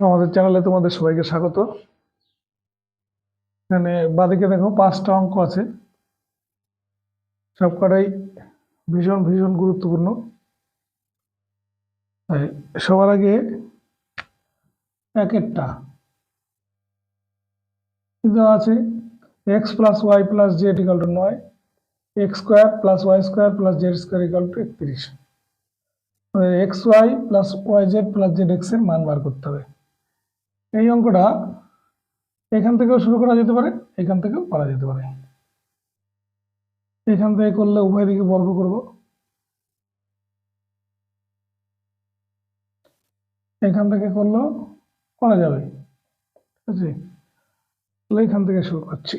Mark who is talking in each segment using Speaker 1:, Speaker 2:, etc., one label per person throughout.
Speaker 1: আমাদের চ্যানেলে তোমাদের সবাইকে স্বাগত। এখানে বাদিকে দেখো পাঁচটা অঙ্ক আছে। সবকটাই ভীষণ ভীষণ গুরুত্বপূর্ণ। তাই সবার আগে এক একটা আছে? X plus Y plus Z equal to নয় X square plus Y square plus Z square equal to একত্রিশ। X Y plus Y Z plus Z X মান বার করতে হবে। এই অঙ্কটা এখান থেকেও শুরু করা যেতে পারে, এখান থেকেও করা যেতে পারে। এখান থেকে করলে উভয় দিকে বর্গ করব। এখান থেকে করলেও করা যাবে। ঠিক আছে? তাহলে এখান থেকে শুরু করছি।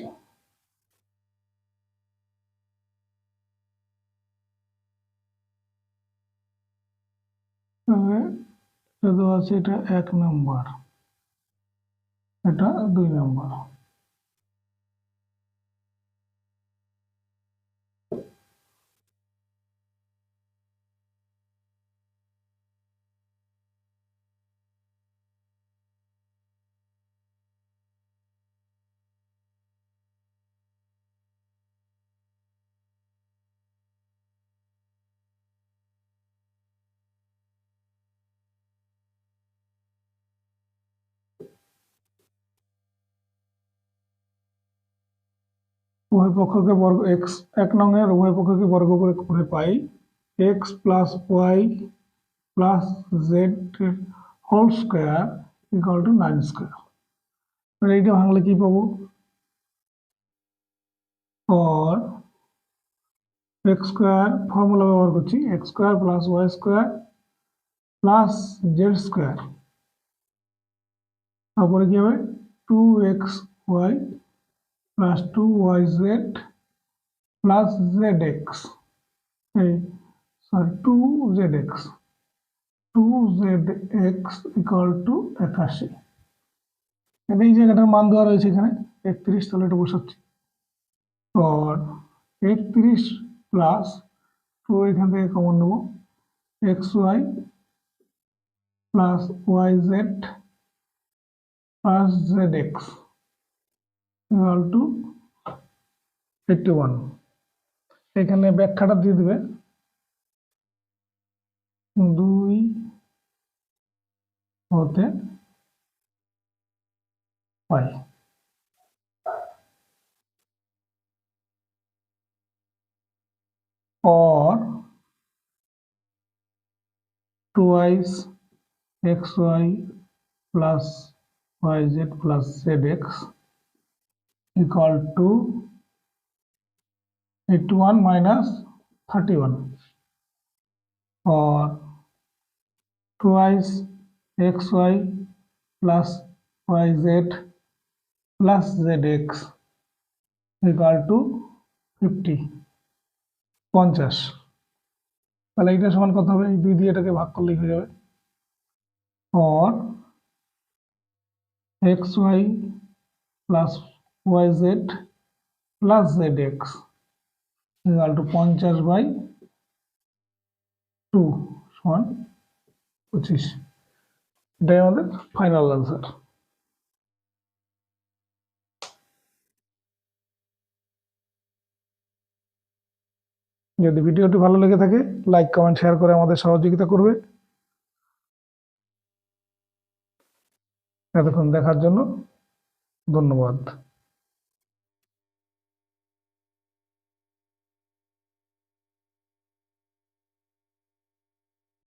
Speaker 1: এটা আছে এটা এক নম্বর। এটা দুই নম্বর উভয় পক্ষকে বর্গ এক্স এক নঙের উভয় পক্ষকে বর্গ করে করে পাই X plus Y plus Z whole square equal to nine square এইটা ভাঙলে কি পাবো? or এক্স স্কোয়ার ফর্মুলা ব্যবহার করছি X square plus Y square plus Z square তারপরে কি হবে? Two X Y plus two Y Z plus Z X এই sorry two Z X two Z X equal to একাশি। এটা এই জায়গাটার মান দেওয়া রয়েছে এখানে, একত্রিশ, তাহলে এটা বসাচ্ছি। और একত্রিশ প্লাস টু এখান থেকে কমন নেব। X Y plus Y Z plus Z X equal to eighty one এখানে ব্যাখ্যাটা দিয়ে দেবে। দুই হতে পাই। or twice xy plus yz plus zx equal to 81 minus 31 or twice xy plus yz plus zx equal to 50 পঞ্চাশ। তাহলে এইটা সমান কত হবে? দুই দিয়ে এটাকে ভাগ করলেই হয়ে যাবে। Or X Y plus Z plus Z X equal to পঞ্চাশ বাই টু সমান পঁচিশ। এটাই আমাদের ফাইনাল আনসার যদি ভিডিওটি ভালো লেগে থাকে লাইক কমেন্ট শেয়ার করে আমাদের সহযোগিতা করবে। এতক্ষণ দেখার জন্য ধন্যবাদ।